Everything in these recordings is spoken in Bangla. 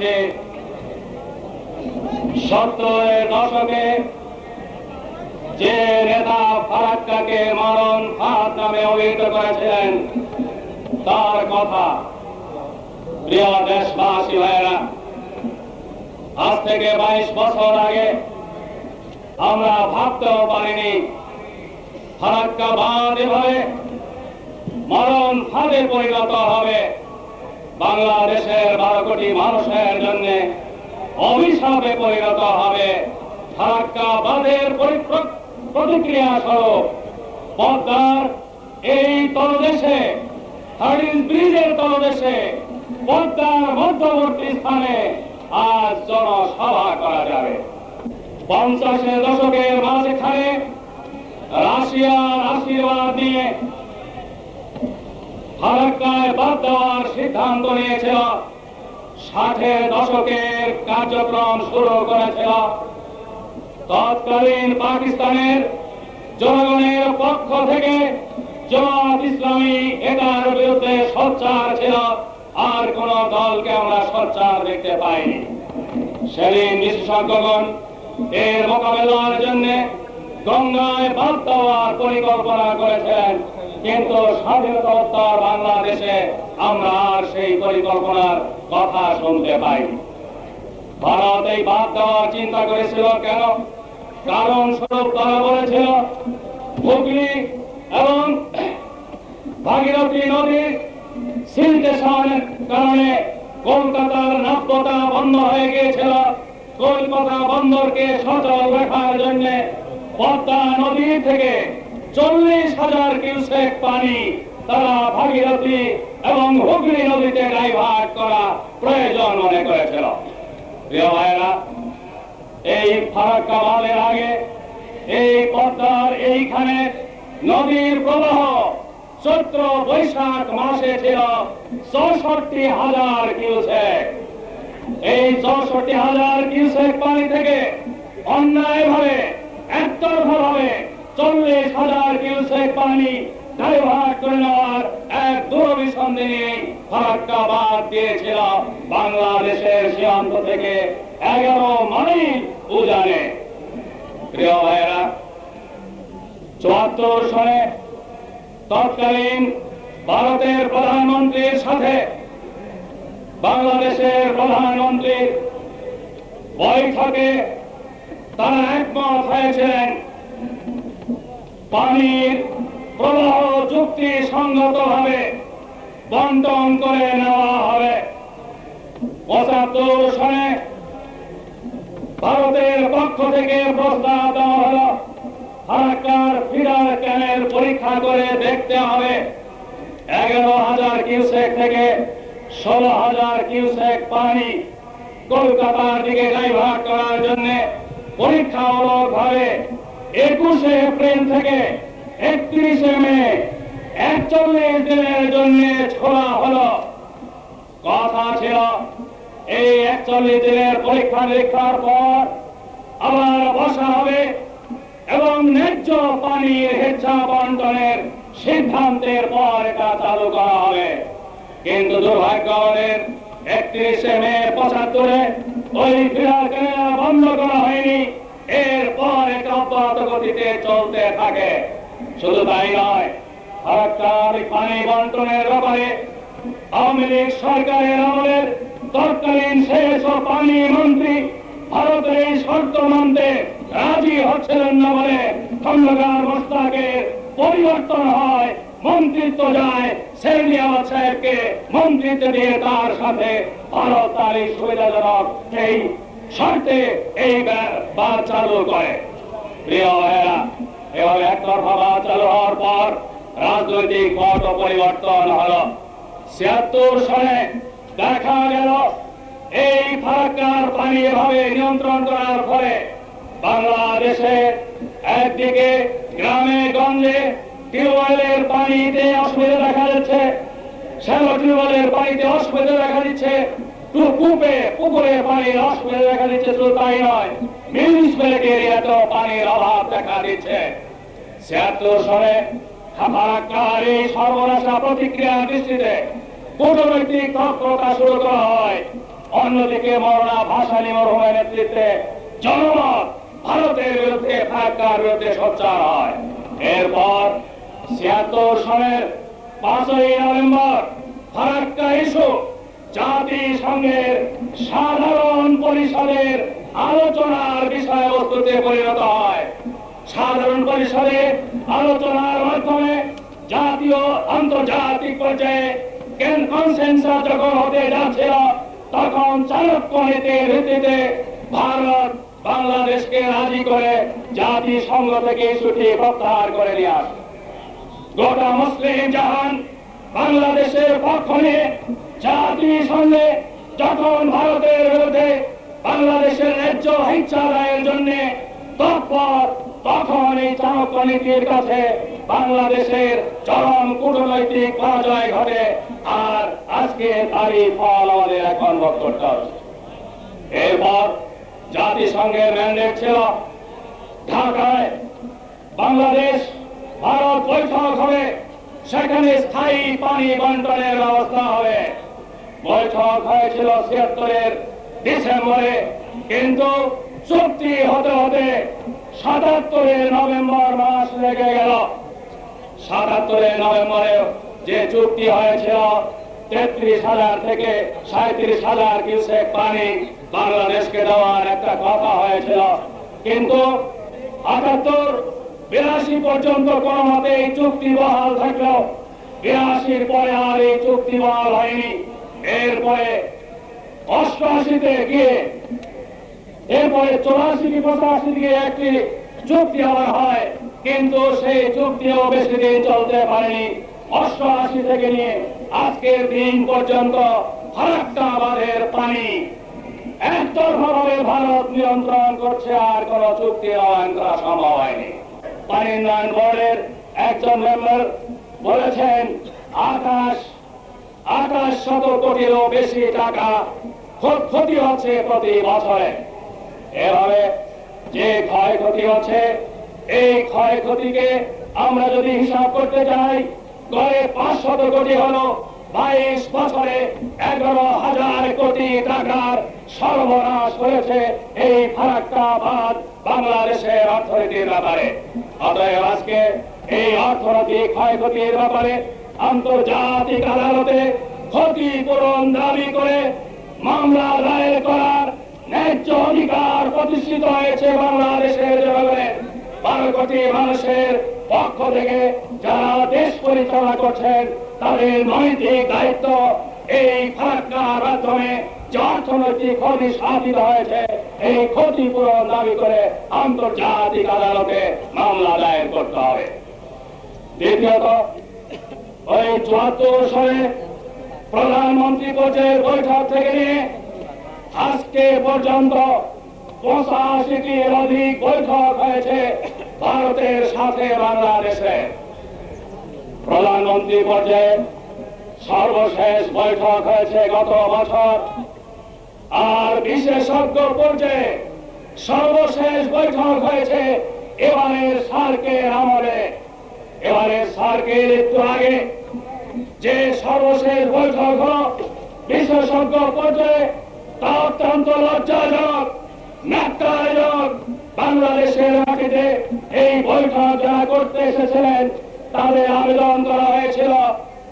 করছি সত্তরের দশকে যে নেতা ফারাক্কাকে মরণ ফাঁদ নামে অভিহিত করেছিলেন, তার কথা প্রিয় দেশবাসী ভাইয়েরা, আজ থেকে বাইশ বছর আগে আমরা ভাবতেও পারিনি ফারাক্কা বাঁধ এভাবে মরণ ফাঁদে পরিণত হবে। বাংলাদেশের বারো কোটি মানুষের জন্য অভিশাপে পরিণত হবে। পরিপ্র- প্রতিক্রিয়া স্বরূপ পদ্মার এই তলদেশে হার্ডিন ব্রিজের তলদেশে, পদ্মার মধ্যবর্তী স্থানে আজ জনসভা করা যাবে। পঞ্চাশের দশকের মাঝখানে রাশিয়ার আশীর্বাদ নিয়ে ফারাক্কায় বাদ দেওয়ার সিদ্ধান্ত নিয়েছিল। ষাটের দশকের কার্যক্রম শুরু করেছিল। তৎকালীন পাকিস্তানের জনগণের পক্ষ থেকে জামাত ইসলামী এটার বিরুদ্ধে সোচ্চার ছিল। আর কোন দলকে আমরা সোচ্চার দেখতে পাইনি। সেদিন বিশেষজ্ঞগণ এর মোকাবেলার জন্য গঙ্গায় বাদ দেওয়ার পরিকল্পনা করেছেন কিন্তু স্বাধীনতোত্তর বাংলাদেশে আমরা আর সেই পরিকল্পনার কথা শুনতে পাইনি ভারত এই বাদ দেওয়ার চিন্তা করেছিল কেন? কারণ স্বরূপ তারা বলেছিল, হুগলি এবং ভাগীরথী নদীর সিলটেশনের কারণে কলকাতার নাব্যতা বন্ধ হয়ে গিয়েছিল। কলকাতা বন্দরকে সচল রাখার জন্য পদ্মা নদী থেকে চল্লিশ হাজার কিউসেক পানি তারা ভাগীরথী এবং হুগলি নদীতে ডাইভার্ট করা প্রয়োজন মনে করেছিল। প্রিয় ভাইরা এই ফারাক্কা বাঁধের আগে, এই পদ্মার এইখানে নদীর প্রবাহ চৈত্র বৈশাখ মাসে ছিল চৌষট্টি হাজার কিউসেক। এই চৌষট্টি হাজার কিউসেক পানি থেকে অন্যায় ভাবে একতরফা ভাবে চল্লিশ হাজার পানি ডাইভার্ট করে নেওয়ার এক দূরভিসন্ধি ফারাক্কা বাদ দিয়েছিল বাংলাদেশের সীমান্ত থেকে এগারো মাইল উজানে। প্রিয় ভাইয়েরা, চুয়াত্তর সনে তৎকালীন ভারতের প্রধানমন্ত্রীর সাথে বাংলাদেশের প্রধানমন্ত্রীর বৈঠকে তারা একমত হয়েছিলেন পানির প্রবাহ চুক্তি সঙ্গতভাবে বন্টন করে নেওয়া হবে। পঁচাত্তর সনে ভারতের পক্ষ থেকে প্রস্তাব দেওয়া হলো ফারাক্কার ফিরার ক্যানের পরীক্ষা করে দেখতে হবে। এগারো হাজার কিউসেক থেকে ষোলো হাজার কিউসেক পানি কলকাতার দিকে ডাইভার্ট করার জন্য পরীক্ষামূলক ভাবে একুশে এপ্রিল থেকে একত্রিশে মে, একচল্লিশ দিনের জন্য ছোড়া হলো। কথা ছিল, এই একচল্লিশ দিনের পরীক্ষা নিরীক্ষার পর আবার বসা হবে এবং ন্যায্য পানির হেচ্ছা বন্টনের সিদ্ধান্তের পর এটা চালু করা হবে। কিন্তু দুর্ভাগ্য আমাদের একত্রিশে মে পঁচাত্তরে ওই বিরাট কেনারা বন্ধ করা হয়নি। এরপর এটা অব্যাহত গতিতে চলতে থাকে। শুধু তাই নয় ফারাক্কার পানি বন্টনের ব্যাপারে আওয়ামী লীগ সরকারের আমলের তৎকালীন শেষ ও পানি মন্ত্রী ভারতের এই শর্ত মানতে রাজি হচ্ছিলেন না বলে খন্দকার মোস্তাকের পরিবর্তন হয়, মন্ত্রিত্ব যায় সেলিয়াবাদ সাহেবকে মন্ত্রিত্ব দিয়ে তার সাথে ভারত তার এই সুবিধাজনক সেই শর্তে এই বার চালু করে। প্রিয় ভাইয়েরা এভাবে একতরফা চালু হওয়ার পর রাজনৈতিক পট পরিবর্তন হলো। ছিয়াত্তর সনে দেখা গেল, এই ফারাক্কার পানি এভাবে নিয়ন্ত্রণ করার ফলে বাংলাদেশে একদিকে গ্রামে গঞ্জে টিউবওয়েলের পানিতে অসুবিধা দেখা যাচ্ছে শ্যালো টিউবওয়েলের পানিতে অসুবিধা দেখা দিচ্ছে কূপে পুকুরের পানির অসুবিধা দেখা দিচ্ছে শুধু তাই নয়। মিউনিসিপ্যালিটি এরিয়াতেও পানির অভাব দেখা দিচ্ছে। অন্যদিকে ভারতের বিরুদ্ধে বিরুদ্ধে হয়। এরপর পাঁচই নভেম্বর ফারাক্কা ইস্যু জাতিসংঘের সাধারণ পরিষদের আলোচনার বিষয়বস্তুতে পরিণত হয়। সাধারণ পরিষদে আলোচনার মাধ্যমে জাতীয় আন্তর্জাতিক পর্যায়ে কনসেন্সাস যখন হতে যাচ্ছিল, তখন চাণক্য নীতির ভিত্তিতে ভারত বাংলাদেশকে রাজি করে জাতিসংঘ থেকে ইস্যুটি প্রত্যাহার করে নিয়ে গোটা মুসলিম জাহান বাংলাদেশের পক্ষ নিয়ে জাতিসংঘে যখন ভারতের বিরুদ্ধে বাংলাদেশের ন্যায্য হিংসা আদায়ের জন্য তৎপর, তখন এই চাণক্য নীতির কাছে বাংলাদেশের চরম কূটনৈতিক পরাজয় ঘটে। আর আজকে তারই ফল আমাদের এখন এরপর জাতিসংঘের ম্যান্ডেট ছিল ঢাকায়। বাংলাদেশ, ভারত বৈঠক হবে, সেখানে স্থায়ী পানি বন্টনের ব্যবস্থা হবে। বৈঠক হয়েছিল ছিয়াত্তরের ডিসেম্বরে, কিন্তু চুক্তি হতে হতে সাতাত্তরের নভেম্বর মাস লেগে গেল। সাতাত্তরের নভেম্বরে যে চুক্তি হয়েছিল, তেত্রিশ হাজার থেকে সাঁত্রিশ হাজার কিউসেক পানি বাংলাদেশকে দেওয়ার একটা কথা হয়েছিল। কিন্তু আটাত্তর বিরাশি পর্যন্ত কোন মতে এই চুক্তি বহাল থাকল বিরাশির পরে আর এই চুক্তি বহাল হয়নি। এরপরে অষ্টআশিতে গিয়ে, এরপরে চৌরাশি কি পঁচাশি দিকে একটি চুক্তি আবার হয়, কিন্তু সেই চুক্তিও বেশি দিন চলতে পারেনি। অষ্টআশি থেকে নিয়ে আজকের দিন পর্যন্ত ফারাক্কা পানি। একতরফাভাবে ভারত নিয়ন্ত্রণ করছে, আর কোন চুক্তি নবায়ন করা সম্ভব হয়নি। পানি উন্নয়ন বোর্ডের একজন মেম্বার বলেছেন, আকাশ আকাশ শত কোটিরও বেশি টাকা ক্ষতি হচ্ছে প্রতি বছরে। এভাবে যে ক্ষয়ক্ষতি হচ্ছে, এই ক্ষয়ক্ষতিকে আমরা যদি হিসাব করতে চাই, গড়ে পাঁচশত কোটি হলো বাইশ বছরে এগারো হাজার কোটি টাকার সর্বনাশ করেছে এই ফারাক্কা বাদ বাংলাদেশের অর্থনীতির ব্যাপারে। অতএব আজকে এই অর্থনৈতিক ক্ষয়ক্ষতির ব্যাপারে আন্তর্জাতিক আদালতে ক্ষতিপূরণ দাবি করে মামলা দায়ের করার ন্যায্য অধিকার প্রতিষ্ঠিত হয়েছে বাংলাদেশের জনগণের। বারো কোটি মানুষের পক্ষ থেকে যারা দেশ পরিচালনা করছেন, তাদের নৈতিক দায়িত্ব এই ফারাক্কার মাধ্যমে যে অর্থনৈতিক ক্ষতি সাধিত হয়েছে, এই ক্ষতিপূরণ দাবি করে আন্তর্জাতিক আদালতে মামলা দায়ের করতে হবে। দ্বিতীয়ত ওই চুয়াত্তর সালে প্রধানমন্ত্রী পর্যায়ের বৈঠক থেকে নিয়ে আজকে পর্যন্ত পঁচাশিটির অধিক বৈঠক হয়েছে ভারতের সাথে বাংলাদেশে। প্রধানমন্ত্রী পর্যায়ে সর্বশেষ বৈঠক হয়েছে গত বছর। আর বিশেষজ্ঞ পর্যায়ে সর্বশেষ বৈঠক হয়েছে এবারের সার্কের আমলে। এবারের সার্কের একটু আগে যে সর্বশেষ বৈঠক বিশেষজ্ঞ পর্যায়ে তা অত্যন্ত লজ্জাজনক ন্যাক্কারজনক বাংলাদেশের মাটিতে এই বৈঠক যারা করতে এসেছিলেন, তাদের আবেদন করা হয়েছিল,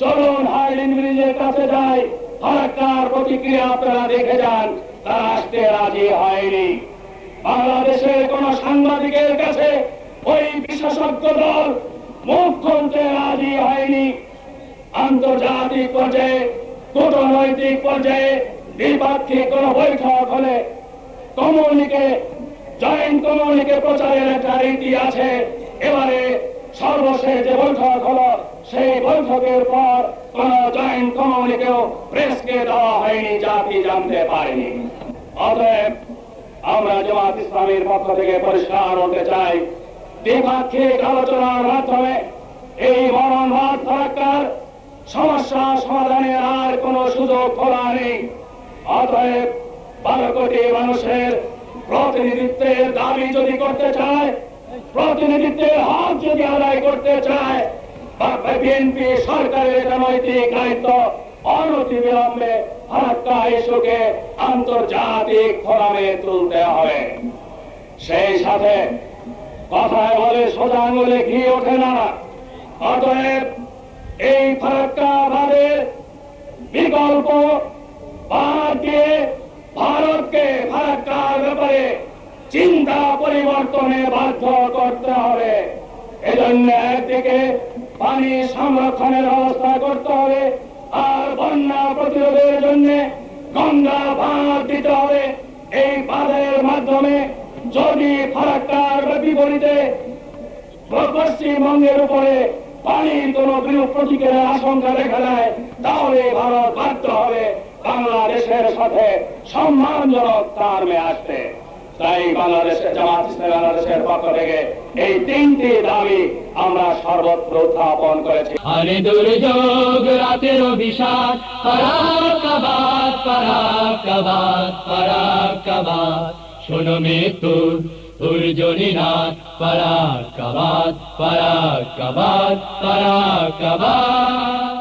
চলুন হাইলিন ব্রিজের কাছে যাই ফারাক্কার প্রতিক্রিয়া আপনারা দেখে যান, তারা আসতে রাজি হয়নি। বাংলাদেশের কোন সাংবাদিকের কাছে ওই বিশেষজ্ঞ দল মুখ খুলতে রাজি হয়নি। আন্তর্জাতিক পর্যায়ে, কূটনৈতিক পর্যায়ে দ্বিপাক্ষিক কোন বৈঠক হলে কমিউনিকে জয়েন্ট কমিউনিকে প্রচারের একটা রীতি আছে। এবারে সর্বশেষ যে বৈঠক হলো, সেই বৈঠকের পর কোন জয়েন্ট কমিউনিকেও প্রেসকে দেওয়া হয়নি জাতি জানতে পারেনি। অতএব আমরা জামাত ইসলামের পক্ষ থেকে পরিষ্কার বলতে চাই, দ্বিপাক্ষিক আলোচনার মাধ্যমে এই মরণ মরণবাদ ফারাক্কার সমস্যা সমাধানের আর কোন সুযোগ খোলা নেই। অতএব বারো কোটি মানুষের প্রতিনিধিত্বের দাবি যদি করতে চায়, প্রতিনিধিত্বের হক যদি আদায় করতে চায় বিএনপি সরকারের এটা নৈতিক দায়িত্ব অনতি বিলম্বে ফারাক্কা ইস্যুকে আন্তর্জাতিক ফোরামে তুলতে হবে। সেই সাথে কথায় বলে সোজা ঘি ওঠে না? অতএব এই ফারাক্কাবাদের বিকল্প দিয়ে ভারতকে ফারাক্কার ব্যাপারে চিন্তা পরিবর্তনে বাধ্য করতে হবে। এজন্য একদিকে পানি সংরক্ষণের ব্যবস্থা করতে হবে, আর বন্যা প্রতিরোধের জন্য গঙ্গা বাঁধ দিতে হবে। এই বাঁধের মাধ্যমে যদি ফারাক্কার বিপরীতে পশ্চিমবঙ্গের উপরে পানির কোন বিরূপ প্রতিক্রিয়ার আশঙ্কা দেখা দেয়, তাহলে ভারত বাধ্য হবে বাংলাদেশের সাথে সম্মানজনক টার্মে আসতে। তাই বাংলাদেশের জামাত বাংলাদেশের পক্ষ থেকে এই তিনটি দাবি আমরা সর্বত্র উত্থাপন করেছি। আরে দুর্যোগ, রাতের অভিশাপ পারাকাবাদ পারাকাবাদ পারাকাবাদ শোনো মৃত্যুর দুর্জনী নাথ পারাকাবাদ পারাকাবাদ পারাকাবাদ